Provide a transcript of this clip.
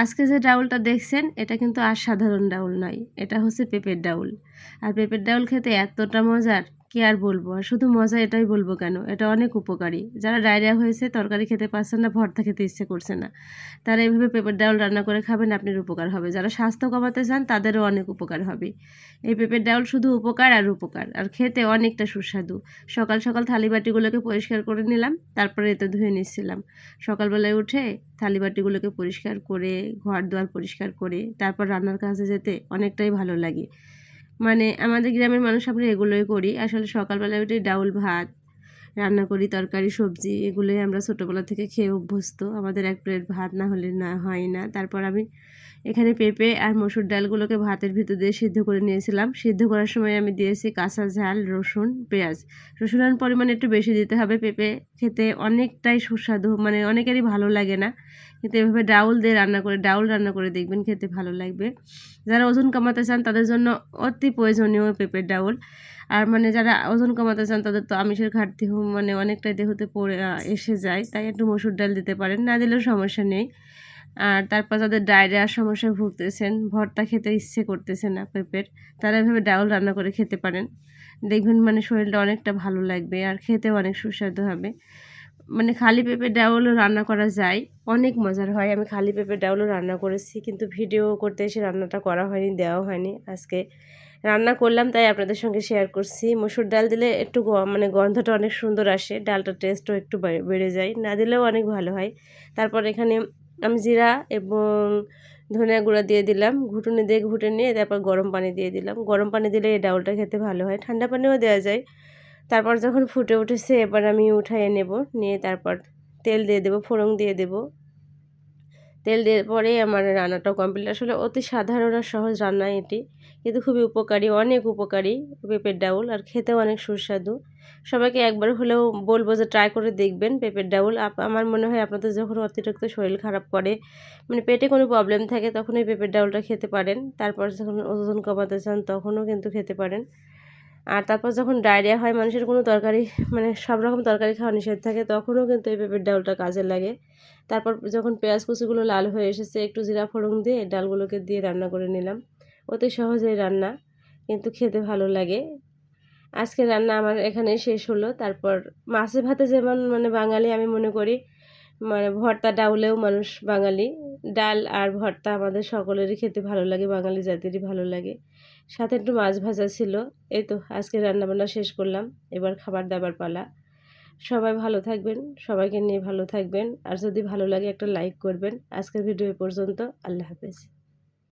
আজকে যে ডাউলটা দেখছেন, এটা কিন্তু আর সাধারণ ডাউল নয়, এটা হচ্ছে পেঁপের ডাউল। আর পেঁপের ডাউল খেতে এতটা মজার কি আর বলব? আর শুধু মজা এটাই বলব কেন? এটা অনেক উপকারী। যারা ডায়রিয়া হয়েছে, তরকারি খেতে পারছেন না, ভর্তা খেতে ইচ্ছে করছে না। তারা এইভাবে পেঁপের ডাউল রান্না করে খাবেন, আপনার উপকার হবে। যারা স্বাস্থ্য কমাতে চান, তাদেরও অনেক উপকার হবে। এই পেঁপের ডাউল শুধু উপকার আর উপকার, আর খেতে অনেকটা সুস্বাদু। সকাল সকাল থালি বাটিগুলোকে পরিষ্কার করে নিলাম, তারপরে এতে ধুয়ে নিচ্ছিলাম। সকালবেলায় উঠে থালি বাটিগুলোকে পরিষ্কার করে, ঘর দুয়ার পরিষ্কার করে, তারপর রান্নার কাজে যেতে অনেকটাই ভালো লাগে। মানে আমাদের গ্রামের মানুষ আমরা এগুলোই করি। আসলে সকালবেলায় উঠে ডাউল ভাত, রান্না করি, তরকারি, সবজি, এগুলোই আমরা ছোটোবেলা থেকে খেয়ে অভ্যস্ত। আমাদের এক প্লেট ভাত না হলে না হয় না। তারপর আমি এখানে পেঁপে আর মসুর ডালগুলোকে ভাতের ভিতর দিয়ে সিদ্ধ করে নিয়েছিলাম। সিদ্ধ করার সময় আমি দিয়েছি কাঁচা ঝাল, রসুন, পেঁয়াজ। রসুনের পরিমাণ একটু বেশি দিতে হবে পেঁপে। খেতে অনেকটাই সুস্বাদু মানে অনেকেরই ভালো লাগে না। কিন্তু এভাবে ডাউল দিয়ে রান্না করে, ডাউল রান্না করে দেখবেন খেতে ভালো লাগবে। যারা ওজন কমাতে চান তাদের জন্য অতি প্রয়োজনীয় পেঁপের ডাউল। আর মানে যারা ওজন কমাতে চান তাদের তো আমিষের ঘাটতি মানে অনেকটাই দেহতে পড়ে এসে যায়। তাই একটু মসুর ডাল দিতে পারেন, না দিলেও সমস্যা নেই। আর তারপর যাদের ডায়রিয়ার সমস্যায় ভুগতেছেন ভরটা খেতে ইচ্ছে করতেছে না পেঁপের, তারা এভাবে ডাউল রান্না করে খেতে পারেন। দেখবেন মানে শরীরটা অনেকটা ভালো লাগবে আর খেতেও অনেক সুস্বাদু হবে। মানে খালি পেঁপের ডাউলও রান্না করা যায়, অনেক মজার হয়। আমি খালি পেঁপের ডাউলও রান্না করেছি, কিন্তু ভিডিও করতে এসে রান্নাটা করা হয়নি দেওয়া হয়নি। আজকে রান্না করলাম, তাই আপনাদের সঙ্গে শেয়ার করছি। মসুর ডাল দিলে একটু মানে গন্ধটা অনেক সুন্দর আসে, ডালটার টেস্টও একটু বেড়ে যায়। না দিলেও অনেক ভালো হয়। তারপর এখানে আমি জিরা এবং ধনিয়া গুঁড়া দিয়ে দিলাম। ঘুটুনি দিয়ে ঘুটে নিয়ে তারপর গরম পানি দিয়ে দিলাম। গরম পানি দিলে এই ডাউলটা খেতে ভালো হয়। ঠান্ডা পানিও দেওয়া যায়। তারপর যখন ফুটে উঠেছে, এবার আমি উঠাইয়ে নেব। নিয়ে তারপর তেল দিয়ে দেবো, ফোড়ন দিয়ে দেব। তেল দিয়ে পরে আমার রান্নাটাও কমপ্লিট আসলে অতি সাধারণ আর সহজ রান্না এটি। কিন্তু খুবই উপকারী, অনেক উপকারী পেঁপের ডাউল আর খেতেও অনেক সুস্বাদু। সবাইকে একবার হলেও বলব যে ট্রাই করে দেখবেন পেঁপের ডাউল। আমার মনে হয় আপনাদের যখন অতিরিক্ত শরীর খারাপ করে মানে পেটে কোনো প্রবলেম থাকে তখন এই পেঁপের ডাউলটা খেতে পারেন। তারপর যখন ওজন কমাতে চান তখনও কিন্তু খেতে পারেন। আর তারপর যখন ডায়রিয়া হয়, মানুষের কোনো তরকারি মানে সব রকম তরকারি খাওয়া নিষেধ থাকে, তখনও কিন্তু এই পেঁপের ডালটা কাজে লাগে। তারপর যখন পেঁয়াজ কুচিগুলো লাল হয়ে এসেছে, একটু জিরা ফোড়ন দিয়ে ডালগুলোকে দিয়ে রান্না করে নিলাম। অতি সহজেই রান্না, কিন্তু খেতে ভালো লাগে। আজকে রান্না আমার এখানে শেষ হলো। তারপর মাছে ভাতে যেমন মানে বাঙালি আমি মনে করি মানে ভর্তা ডাউলেও মানুষ বাঙালি। ডাল আর ভর্তা আমাদের সকলেরই খেতে ভালো লাগে, বাঙালি জাতিরই ভালো লাগে। সাথে একটু মাছ ভাজা ছিল, এই তো আজকে রান্নাবান্না শেষ করলাম, এবার খাবার দাবার পালা। সবাই ভালো থাকবেন, সবাইকে নিয়ে ভালো থাকবেন, আর যদি ভালো লাগে একটা লাইক করবেন। আজকের ভিডিও পর্যন্ত, আল্লাহ হাফেজ।